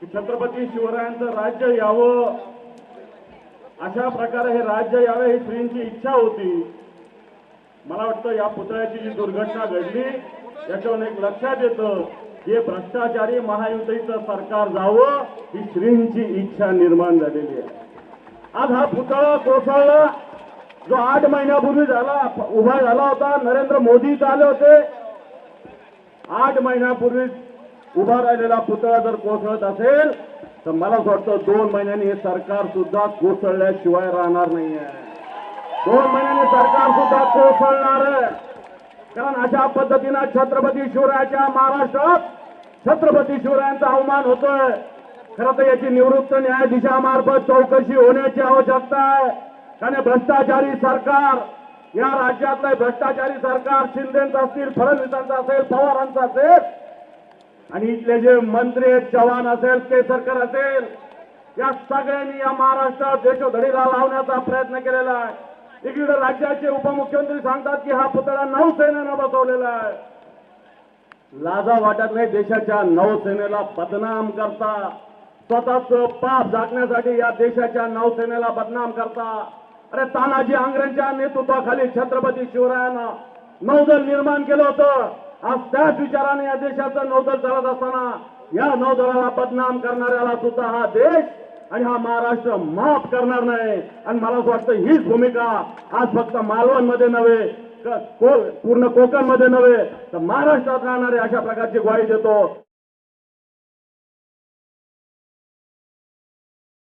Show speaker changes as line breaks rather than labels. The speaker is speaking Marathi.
की छत्रपती शिवरायांचं राज्य यावं. अशा प्रकारे हे राज्य यावे ही श्रींची इच्छा होती. मला वाटतं या पुतळ्याची जी दुर्घटना घडली याच्यावर एक लक्षात येतं हे भ्रष्टाचारी महायुतीचं सरकार जावं ही श्रींची इच्छा निर्माण झालेली आहे. आज हा पुतळा कोसळला. जो आठ महिन्यापूर्वी झाला उभा झाला होता नरेंद्र मोदी आले होते. आठ महिन्यापूर्वी उभा राहिलेला पुतळा जर कोसळत असेल तर मला असं वाटतं दोन महिन्यांनी हे सरकार सुद्धा कोसळल्याशिवाय राहणार नाहीये. दोन महिन्यांनी सरकार सुद्धा कोसळणार आहे. कारण अशा पद्धतीनं छत्रपती शिवरायाच्या महाराष्ट्रात छत्रपती शिवरायांचा अवमान होतोय. खरं तर याची निवृत्त न्यायाधीशामार्फत चौकशी होण्याची आवश्यकता आहे. कारण भ्रष्टाचारी सरकार या राज्यातलं भ्रष्टाचारी सरकार शिंदेचं असतील फडणवीसांचं असेल पवारांचं असेल आणि इथले जे मंत्री आहेत चव्हाण असेल केसरकर असेल या सगळ्यांनी या महाराष्ट्रात देशोधडीला लावण्याचा प्रयत्न केलेला आहे. इकडे राज्याचे उपमुख्यमंत्री सांगतात की हा पुतळा नौसेनेनं बसवलेला आहे. लाजा वाटत नाही देशाच्या नौसेनेला बदनाम करता. स्वतःच पाप झाकण्यासाठी या देशाच्या नौसेनेला बदनाम करता. अरे तानाजी आंग्रेंच्या नेतृत्वाखाली छत्रपती शिवरायानं नौदल निर्माण केलं होतं. आज त्याच विचाराने या देशाचं नौदल चालत असताना या नौदलाला बदनाम करणाऱ्याला सुद्धा हा देश आणि हा महाराष्ट्र माफ करणार नाही. आणि मला असं वाटतं हीच भूमिका आज फक्त मालवणमध्ये नव्हे को- पूर्ण कोकणमध्ये नव्हे तर महाराष्ट्रात राहणारे अशा प्रकारची ग्वाही देतो.